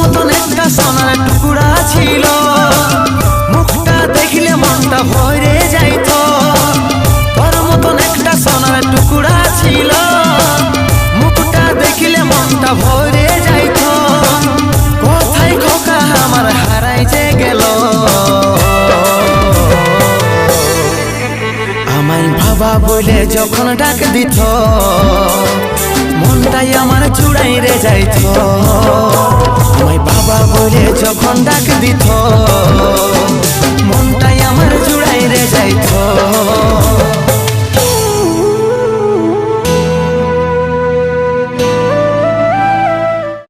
মতন একটা সোনার টুকুড়া ছিল। মুখটা দেখলে মনটা ভয় রে যাইত। তোর মতন একটা সোনার টুকুড়া ছিল। মুখটা দেখলে মনটা ভরে যাইত। কোথায় খোকা আমার হারাই যে গেল। আমায় বাবা বলে যখন ডাক দিত, মনটাই আমার চুড়াই রে যাইত। বলে যখন ডাক দিত